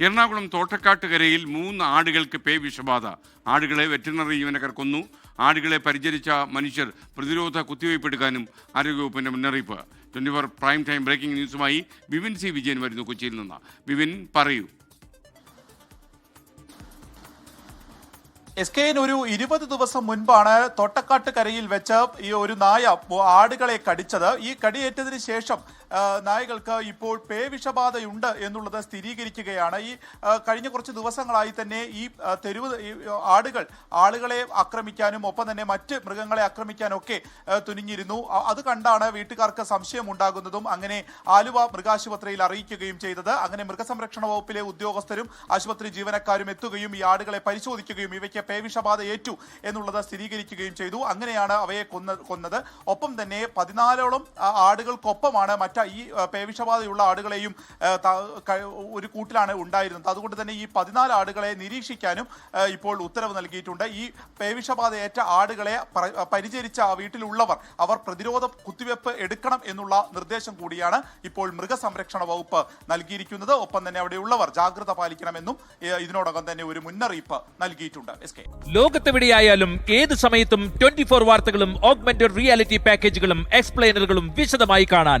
എറണാകുളം തോട്ടക്കാട്ടുകരയിൽ മൂന്ന് ആടുകൾക്ക് പേ വിഷബാധ. ആടുകളെ വെറ്റിനറി ജീവനക്കാർ കൊന്നു. ആടുകളെ പരിചരിച്ച മനുഷ്യർ പ്രതിരോധ കുത്തിവയ്പ് എടുക്കാനും ആരോഗ്യവകുപ്പിന്റെ മുന്നറിയിപ്പ്. Twenty four prime time breaking ന്യൂസുമായി Bipin C Vijayan വരുന്നു കൊച്ചിയിൽ നിന്ന്. ബിപിൻ പറയൂ. എസ് കെ ഒരു ഇരുപത് ദിവസം മുൻപാണ് തോട്ടക്കാട്ട് കരയിൽ വെച്ച് ഈ ഒരു നായ ആടുകളെ കടിച്ചത്. ഈ കടിയേറ്റതിന് ശേഷം നായകൾക്ക് ഇപ്പോൾ പേവിഷബാധയുണ്ട് എന്നുള്ളത് സ്ഥിരീകരിക്കുകയാണ്. ഈ കഴിഞ്ഞ കുറച്ച് ദിവസങ്ങളായി തന്നെ ഈ തെരുവ് ആടുകൾ ആളുകളെ ആക്രമിക്കാനും ഒപ്പം തന്നെ മറ്റ് മൃഗങ്ങളെ ആക്രമിക്കാനും ഒക്കെ ആ, തുനിഞ്ഞിരുന്നു. അത് കണ്ടാണ് വീട്ടുകാർക്ക് സംശയം ഉണ്ടാകുന്നതും അങ്ങനെ ആലുവ മൃഗാശുപത്രിയിൽ അറിയിക്കുകയും ചെയ്തത്. അങ്ങനെ മൃഗസംരക്ഷണ വകുപ്പിലെ ഉദ്യോഗസ്ഥരും ആശുപത്രി ജീവനക്കാരും എത്തുകയും ഈ ആടുകളെ പരിശോധിക്കുകയും ഇവയ്ക്ക് പേവിഷബാധ ഏറ്റു എന്നുള്ളത് സ്ഥിരീകരിക്കുകയും ചെയ്തു. അങ്ങനെയാണ് അവയെ കൊന്ന കൊന്നത്. ഒപ്പം തന്നെ പതിനാലോളം ആടുകൾക്കൊപ്പമാണ് മറ്റ ഈ ആ, പേവിഷബാധയുള്ള ആടുകളെയും ഒരു കൂട്ടിലാണ് ഉണ്ടായിരുന്നത്. അതുകൊണ്ട് തന്നെ ഈ പതിനാല് ആടുകളെ നിരീക്ഷിക്കാനും ഇപ്പോൾ ഉത്തരവ് നൽകിയിട്ടുണ്ട്. ഈ പേവിഷബാധയേറ്റ ആടുകളെ പരിചരിച്ച വീട്ടിലുള്ളവർ അവർ പ്രതിരോധ കുത്തിവെപ്പ് എടുക്കണം എന്നുള്ള നിർദ്ദേശം കൂടിയാണ് ഇപ്പോൾ മൃഗസംരക്ഷണ വകുപ്പ് നൽകിയിരിക്കുന്നത്. ഒപ്പം തന്നെ അവിടെയുള്ളവർ ജാഗ്രത പാലിക്കണമെന്നും ഇതിനോടകം തന്നെ ഒരു മുന്നറിയിപ്പ് നൽകിയിട്ടുണ്ട്. ലോകത്തെവിടെയായാലും ഏത് സമയത്തും ട്വന്റി ഫോർ വാർത്തകളും ഓഗ്മെന്റഡ് റിയാലിറ്റി പാക്കേജുകളും എക്സ്പ്ലെയിനറുകളും വിശദമായി കാണാൻ